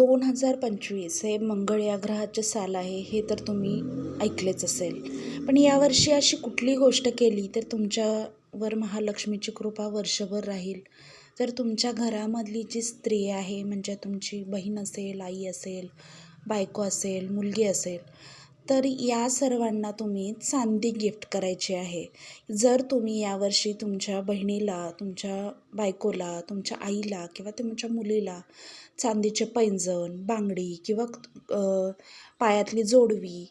दोन हजार पंचवीस हे मंगळ या ग्रहाचे साल आहे हे तर तुम्ही ऐकलेच असेल. पण यावर्षी अशी कुठली गोष्ट केली तर तुमच्यावर महालक्ष्मीची कृपा वर्षभर राहील? तर तुमच्या घरामधली जी स्त्री आहे म्हणजे तुमची बहीण असेल आई असेल बायको असेल मुलगी असेल तर या सर्वांना तुम्ही चांदी गिफ्ट करायची आहे. जर तुम्ही यावर्षी तुमच्या बहिणीला तुमच्या बायकोला तुमच्या आईला किंवा तुमच्या मुलीला चांदीचे पैंजण बांगडी किंवा पायातली जोडवी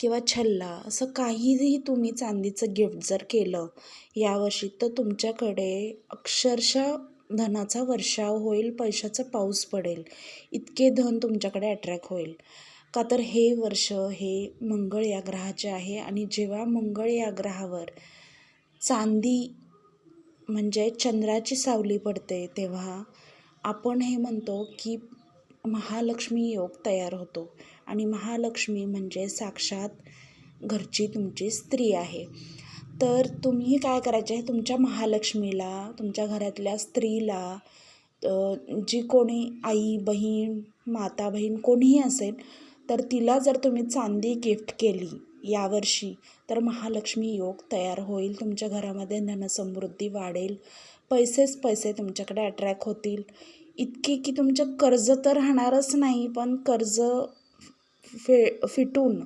किंवा छल्ला असं काहीही तुम्ही चांदीचं गिफ्ट जर केलं यावर्षी तर तुमच्याकडे अक्षरशः धनाचा वर्षाव होईल पैशाचा पाऊस पडेल. इतके धन तुमच्याकडे अट्रॅक्ट होईल. का तर हे वर्ष हे मंगळ या ग्रहाचे आहे आणि जेव्हा मंगळ या ग्रहावर चांदी म्हणजे चंद्राची सावली पडते तेव्हा आपण हे म्हणतो की महालक्ष्मी योग तयार होतो आणि महालक्ष्मी म्हणजे साक्षात घरची तुमची स्त्री आहे. तर तुम्ही काय करायचे आहे? तुमच्या महालक्ष्मीला तुमच्या घरातल्या स्त्रीला जी कोणी आई बहीण माता बहीण कोणीही असेल तर तिला जर तुम्ही चांदी गिफ्ट केली यावर्षी तर महालक्ष्मी योग तयार होईल. तुमच्या घरामध्ये धनसमृद्धी वाढेल. पैसेच पैसे तुमच्याकडे अट्रॅक्ट होतील. इतके की तुमचं कर्ज तर राहणारच नाही पण कर्ज फे फिटून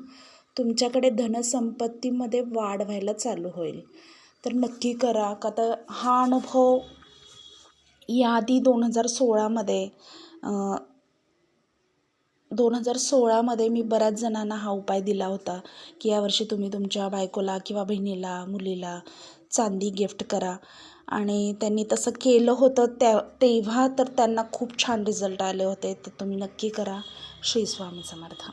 तुमच्याकडे धनसंपत्तीमध्ये वाढ व्हायला चालू होईल. तर नक्की करा का तर हा अनुभव याआधी दोन हजार सोळामध्ये दोन हजार सोळामध्ये मी बऱ्याच जणांना हा उपाय दिला होता की यावर्षी तुम्ही तुमच्या बायकोला किंवा बहिणीला मुलीला चांदी गिफ्ट करा. आणि त्यांनी तसं केलं होतं त्या तेव्हा तर त्यांना खूप छान रिझल्ट आले होते तर तुम्ही नक्की करा. श्री स्वामी समर्थ.